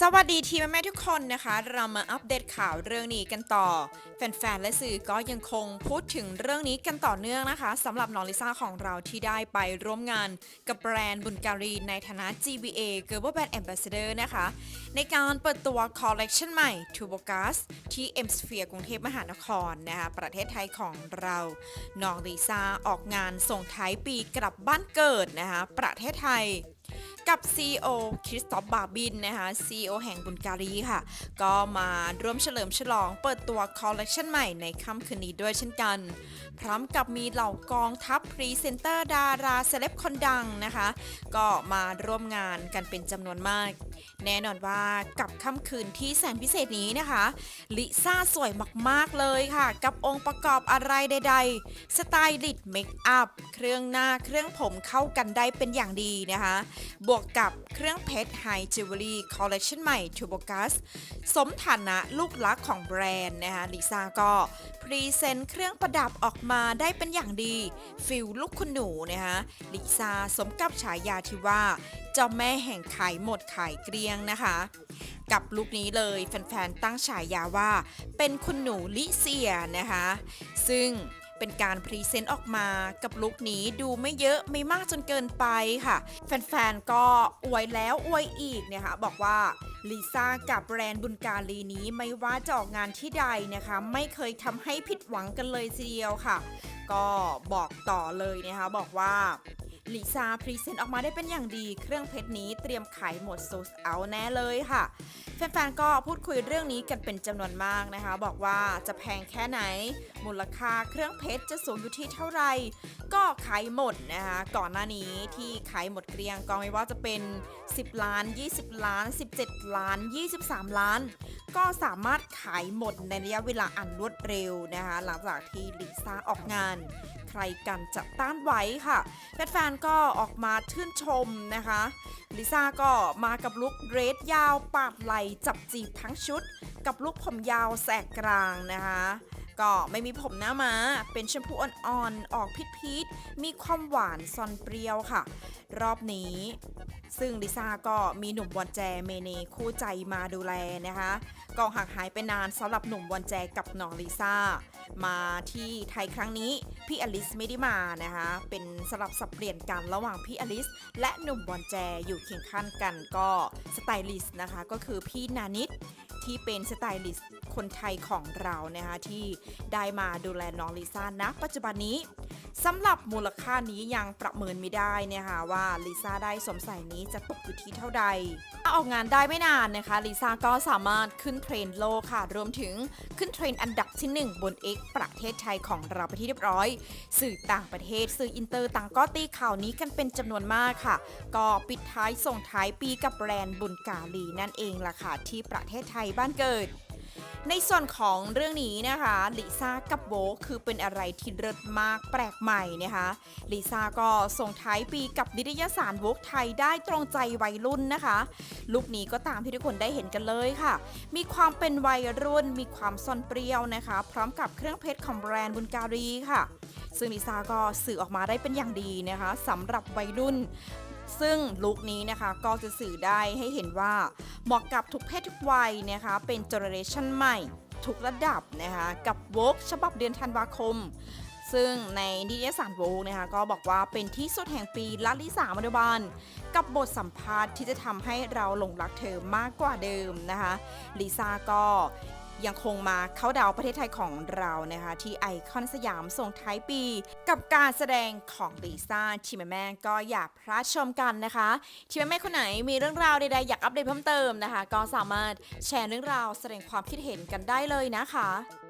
สวัสดีทีมแม่ทุกคนนะคะ เรามาอัปเดตข่าวเรื่องนี้กันต่อ แฟนๆ และสื่อก็ยังคงพูดถึงเรื่องนี้กันต่อเนื่องนะคะสำหรับน้องลิซ่าของเราที่ได้ไปร่วมงานกับแบรนด์บุลการีในฐานะ GBA Global Brand Ambassador นะคะ ในการเปิดตัวคอลเลกชันใหม่ t u b o g a s ที่ M Sphere กรุงเทพมหานครนะคะประเทศไทยของเราน้องลิซ่าออกงานส่งท้ายปีกลับบ้านเกิดนะคะประเทศไทย กับ CEO คริสตอฟบาบินนะคะ CEO แห่งบุลการีค่ะ ก็มาร่วมเฉลิมฉลองเปิดตัวคอลเลกชันใหม่ในค่ำคืนนี้ด้วยเช่นกัน พร้อมกับมีเหล่ากองทัพพรีเซนเตอร์ดาราเซเลบคนดังนะคะ ก็มาร่วมงานกันเป็นจำนวนมาก แน่นอนว่ากับค่ำคืนที่แสนพิเศษนี้นะคะ ลิซ่าสวยมากๆเลยค่ะ กับองค์ประกอบอะไรใด ๆ สไตลิสต์เมคอัพเครื่องหน้าเครื่องผมเข้ากันได้เป็นอย่างดีนะคะ บวกกับเครื่องเพชรไฮจิวเวลรี่คอลเลคชันใหม่ t u b o g a s สมฐานะลูกลักของแบรนด์นะคะลิซ่าก็ พรีเซนต์เครื่องประดับออกมาได้เป็นอย่างดีฟิลลูกคุณหนูนะคะลิซ่าสมกับฉายาที่ว่า เจ้าแม่แห่งขายหมดขายเกลี้ยงนะคะ กับลุคนี้เลยแฟนๆตั้งฉายาว่า เป็นคุณหนูลิเซียนะคะ ซึ่งเป็นการพรีเซนต์ออกมากับลุคนี้ดูไม่เยอะไม่มากจนเกินไปค่ะ แฟนๆ ก็อวยแล้วอวยอีกนะคะบอกว่าลิซ่ากับแบรนด์บุญการีนี้ไม่ว่าจะออกงานที่ใดนะคะ ไม่เคยทำให้ผิดหวังกันเลยทีเดียวค่ะ ก็บอกต่อเลยนะคะบอกว่า ลิซ่าพรีเซนต์ออกมาได้เป็นอย่างดี เครื่องเพชรนี้เตรียมขายหมดโซสเอาแน่เลยค่ะ แฟนๆ ก็พูดคุยเรื่องนี้กันเป็นจำนวนมากนะคะ บอกว่าจะแพงแค่ไหน มูลค่าเครื่องเพชรจะสูงอยู่ที่เท่าไหร่ ก็ขายหมดนะคะ ก่อนหน้านี้ที่ขายหมดเกลี้ยงก็ไม่ว่าจะเป็น 10 ล้าน 20 ล้าน 17 ล้าน 23 ล้าน ก็สามารถขายหมดในระยะเวลาอันรวดเร็วนะคะ หลังจากที่ลิซ่าออกงาน ใครกันจะต้านไหวค่ะ แฟนๆก็ออกมาชื่นชมนะคะลิซ่าก็มากับลุคเดรสยาวปาดไหลจับจีบทั้งชุด กับลุคผมยาวแสกกลางนะคะก็ไม่มีผมหน้ามาเป็นชมพูอ่อนๆ ออกพิษๆมีความหวานซอนเปรี้ยวค่ะ รอบนี้ ซึ่งลิซ่าก็มีหนุ่มวอนแจเมเนคู่ใจมาดูแลนะคะก็ห่างหายไปนานสำหรับหนุ่มวอนแจกับน้องลิซ่า มาที่ไทยครั้งนี้ พี่อลิสไม่ได้มานะคะ เป็นสลับสับเปลี่ยนกันระหว่างพี่อลิส และหนุ่มบอลแจอยู่เคียงข้างกันก็สไตลิสต์นะคะ ก็คือพี่นานิดที่เป็นสไตลิสต์ คนไทยของเรานะคะที่ได้มาดูแลน้องลิซ่าณปัจจุบันนี้สำหรับมูลค่านี้ยังประเมินไม่ได้เนี่ยค่ะว่าลิซ่าได้สมใส่นี้จะตกอยู่ที่เท่าใดถ้าออกงานได้ไม่นานนะคะลิซ่าก็สามารถขึ้นเทรนด์โลกค่ะ รวมถึงขึ้นเทรนด์อันดับที่ 1 บน X ประเทศไทยของเราไปที่เรียบร้อย สื่อต่างประเทศ สื่ออินเตอร์ต่างก็ตีข่าวนี้กันเป็นจำนวนมากค่ะ ก็ปิดท้ายส่งท้ายปีกับแบรนด์บุญกาลีนั่นเองล่ะค่ะที่ประเทศไทยบ้านเกิด ในส่วนของเรื่องนี้นะคะลิซ่ากับโบคคือเป็นอะไรที่เลิศมากแปลกใหม่นะคะลิซ่าก็ส่งท้ายปีกับนิตยสารโวกไทยได้ตรงใจวัยรุ่นนะคะลุคนี้ก็ตามที่ทุกคนได้เห็นกันเลยค่ะ มีความเป็นวัยรุ่น มีความซ่อนเปรี้ยวนะคะ พร้อมกับเครื่องเพชรของแบรนด์บุญการีค่ะซึ่งลิซ่าก็สื่อออกมาได้เป็นอย่างดีนะคะสำหรับวัยรุ่น ซึ่งลุคนี้นะคะก็จะสื่อได้ให้เห็นว่าเหมาะกับทุกเพศทุกวัยนะคะเป็นเจเนอเรชันใหม่ ทุกระดับนะคะกับโวกฉบับเดือนธันวาคม ซึ่งในนิตยสารโวกนะคะก็บอกว่าเป็นที่สุดแห่งปีละลิสามาดบันกับบทสัมภาษณ์ที่จะทำให้เราหลงรักเธอมากกว่าเดิมนะคะลิซ่าก็ยังคงมาเข้าดาวประเทศไทยของเรานะคะ ที่ไอคอนสยามส่งท้ายปี กับการแสดงของลิซ่าที่แม่แม่ก็อย่าพลาดชมกันนะคะที่แม่แม่คนไหนมีเรื่องราวใดๆอยากอัปเดตเพิ่มเติมนะคะ ก็สามารถแชร์เรื่องราวแสดงความคิดเห็นกันได้เลยนะคะ